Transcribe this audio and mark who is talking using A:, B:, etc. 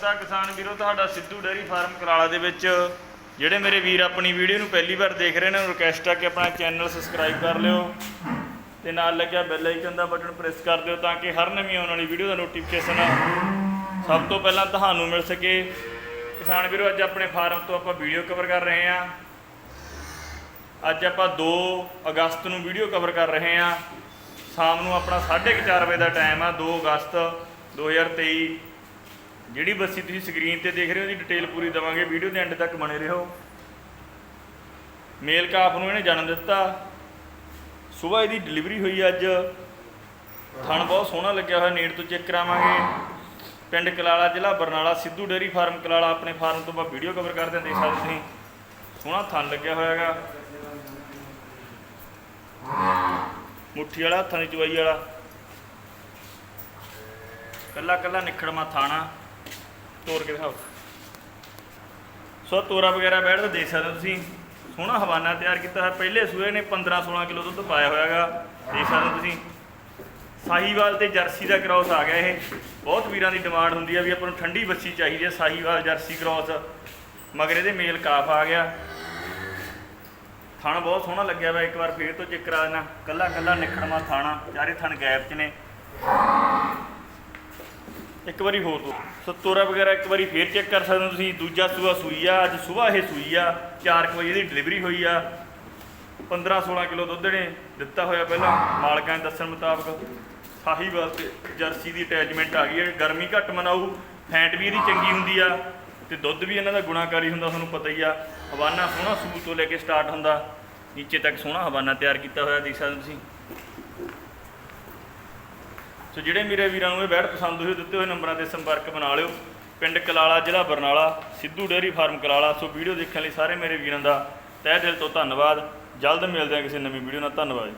A: ਸਵਾਗਤ ਕਿਸਾਨ ਵੀਰੋ, ਤੁਹਾਡਾ ਸਿੱਧੂ ਡੇਅਰੀ ਫਾਰਮ ਕਰਾਲਾ ਦੇ ਵਿੱਚ ਜਿਹੜੇ ਮੇਰੇ ਵੀਰ ਆਪਣੀ ਵੀਡੀਓ ਨੂੰ ਪਹਿਲੀ ਵਾਰ ਦੇਖ ਰਹੇ ਨੇ, ਉਹਨਾਂ ਨੂੰ ਰਿਕਵੈਸਟ ਆ ਕਿ ਆਪਣਾ ਚੈਨਲ ਸਬਸਕ੍ਰਾਈਬ ਕਰ ਲਿਓ ਤੇ ਨਾਲ ਲੱਗਿਆ ਬੈਲ ਆਈਕਨ ਦਾ ਬਟਨ ਪ੍ਰੈਸ ਕਰ ਦਿਓ ਤਾਂ ਕਿ ਹਰ ਨਵੀਂ ਆਉਣ ਵਾਲੀ ਵੀਡੀਓ ਦਾ ਨੋਟੀਫਿਕੇਸ਼ਨ ਸਭ ਤੋਂ ਪਹਿਲਾਂ ਤੁਹਾਨੂੰ ਮਿਲ ਸਕੇ। ਕਿਸਾਨ ਵੀਰੋ, ਅੱਜ ਆਪਣੇ ਫਾਰਮ ਤੋਂ ਆਪਾਂ ਵੀਡੀਓ ਕਵਰ ਕਰ ਰਹੇ ਹਾਂ। ਅੱਜ ਆਪਾਂ 2 ਅਗਸਤ ਨੂੰ ਵੀਡੀਓ ਕਵਰ ਕਰ ਰਹੇ ਹਾਂ। ਸ਼ਾਮ ਨੂੰ ਆਪਣਾ 4:30 ਵਜੇ ਦਾ ਟਾਈਮ ਆ 2 ਅਗਸਤ 2023 ਜਿਹੜੀ ਬੱਸੀ ਤੁਸੀਂ ਸਕਰੀਨ ਤੇ ਦੇਖ ਰਹੇ ਹੋ, ਉਹਦੀ ਡਿਟੇਲ ਪੂਰੀ ਦਵਾਂਗੇ। ਵੀਡੀਓ ਦੇ ਐਂਡ ਤੱਕ ਬਣੇ ਰਹੋ। ਮੇਲ ਕਾਫ ਨੂੰ ਇਹਨੇ ਜਨਮ ਦਿੱਤਾ। ਸਵੇਰ ਇਹਦੀ ਡਿਲੀਵਰੀ ਹੋਈ ਅੱਜ। ਥਣ ਬਹੁਤ ਸੋਹਣਾ ਲੱਗਿਆ ਹੋਇਆ, ਨੇੜ ਤੋਂ ਚੈੱਕ ਕਰਾਵਾਂਗੇ। ਪਿੰਡ ਕਲਾਲਾ ਜ਼ਿਲ੍ਹਾ ਬਰਨਾਲਾ, ਸਿੱਧੂ ਡੇਅਰੀ ਫਾਰਮ ਕਲਾਲਾ, ਆਪਣੇ ਫਾਰਮ ਤੋਂ ਆਪਾਂ ਵੀਡੀਓ ਕਵਰ ਕਰਦੇ ਹਾਂ ਦੇਖ ਸਕਦੇ ਤੁਸੀਂ। ਸੋਹਣਾ ਥਣ ਲੱਗਿਆ ਹੋਇਆ ਹੈਗਾ। ਮੁੱਠੀ ਵਾਲਾ, ਹੱਥਾਂ ਦੀ ਚਵਾਈ ਵਾਲਾ। ਕੱਲਾ ਕੱਲਾ ਨਿਖੜਮਾ ਥਾਣਾ। ਤੋਰ ਕੇ ਦਿਖਾਓ। ਸੋ ਤੋਰਾ ਵਗੈਰਾ ਬੈਠ ਤਾਂ ਦੇਖ ਸਕਦੇ ਹੋ ਤੁਸੀਂ। ਸੋਹਣਾ ਹਵਾਨਾ ਤਿਆਰ ਕੀਤਾ ਹੈ ਪਹਿਲੇ ਸੂਏ ਨੇ 15 16 ਕਿਲੋ ਦੁੱਧ ਪਾਇਆ ਹੋਇਆਗਾ ਦੇਖ ਸਕਦੇ ਹੋ ਤੁਸੀਂ। ਸਾਹੀਵਾਲ ਤੇ ਜਰਸੀ ਦਾ ਕ੍ਰਾਸ ਆ ਗਿਆ ਇਹ। ਬਹੁਤ ਵੀਰਾਂ ਦੀ ਡਿਮਾਂਡ ਹੁੰਦੀ ਆ ਵੀ ਆਪਾਂ ਨੂੰ ਠੰਡੀ ਬੱਚੀ ਚਾਹੀਦੀ ਹੈ ਸਾਹੀਵਾਲ ਜਰਸੀ ਕ੍ਰਾਸ ਮਗਰ ਇਹਦੇ ਮੇਲ ਕਾਫ ਆ ਗਿਆ। ਥਣ ਬਹੁਤ ਸੋਹਣਾ ਲੱਗਿਆ ਵਾ। ਇੱਕ ਵਾਰ ਫੇਰ ਤੋਂ ਚੈੱਕ ਕਰਾ ਦੇਣਾ। ਕੱਲਾ ਕੱਲਾ ਨਿਖੜਮਾ ਥਾਣਾ। ਚਾਰੇ ਥਣ ਗੈਪ 'ਚ ਨੇ। ਇੱਕ ਵਾਰੀ ਹੋਰ ਦੋ। ਸਤੋਰਾ ਵਗੈਰਾ ਇੱਕ ਵਾਰੀ ਫੇਰ ਚੈੱਕ ਕਰ ਸਕਦੇ ਹੋ ਤੁਸੀਂ। ਦੂਜਾ ਸੂਆ ਸੂਈ ਆ, ਅੱਜ ਸਵੇਰ ਇਹ ਸੂਈ ਆ। 4 ਵਜੇ ਦੀ ਡਿਲੀਵਰੀ ਹੋਈ ਆ। 15 16 ਕਿਲੋ ਦੁੱਧ ਨੇ ਦਿੱਤਾ ਹੋਇਆ ਪਹਿਲਾਂ। ਮਾਲਕਾਂ ਦੇ ਦੱਸਣ ਮੁਤਾਬਕ ਸਾਹੀ ਵਾਸਤੇ ਜਰਸੀ ਦੀ ਅਟੈਚਮੈਂਟ ਆ ਗਈ ਹੈ ਗਰਮੀ ਘੱਟ ਮਨਾਊ, ਫੈਂਟ ਵੀ ਇਹਦੀ ਚੰਗੀ ਹੁੰਦੀ ਆ ਤੇ ਦੁੱਧ ਵੀ ਇਹਨਾਂ ਦਾ ਗੁਣਾਕਾਰੀ ਹੁੰਦਾ, ਤੁਹਾਨੂੰ ਪਤਾ ਹੀ ਆ। ਹਵਾਨਾ ਸੋਹਣਾ ਸੂਲ ਤੋਂ ਲੈ ਕੇ ਸਟਾਰਟ ਹੁੰਦਾ। ਨੀਚੇ ਤੱਕ ਸੋਹਣਾ ਹਵਾਨਾ ਤਿਆਰ ਕੀਤਾ ਹੋਇਆ, ਦੇਖ ਸਕਦੇ ਤੁਸੀਂ। ਸੋ ਜਿਹੜੇ ਮੇਰੇ ਵੀਰਾਂ ਨੂੰ ਇਹ ਬੈਠ ਪਸੰਦ ਹੋਏ ਦਿੱਤੇ ਹੋਏ ਨੰਬਰਾਂ ਤੇ ਸੰਪਰਕ ਬਣਾ ਲਿਓ। ਪਿੰਡ ਕਲਾਲਾ, ਜ਼ਿਲ੍ਹਾ Barnala, Sidhu dairy farm Kalala. So video ਦੇਖਣ ਲਈ ਸਾਰੇ ਮੇਰੇ ਵੀਰਾਂ ਦਾ ਤਹਿ ਦਿਲ ਤੋਂ ਧੰਨਵਾਦ। ਜਲਦ ਮਿਲਦੇ ਹਾਂ ਕਿਸੇ ਨਵੀਂ ਵੀਡੀਓ ਨਾਲ। ਧੰਨਵਾਦ ਜੀ।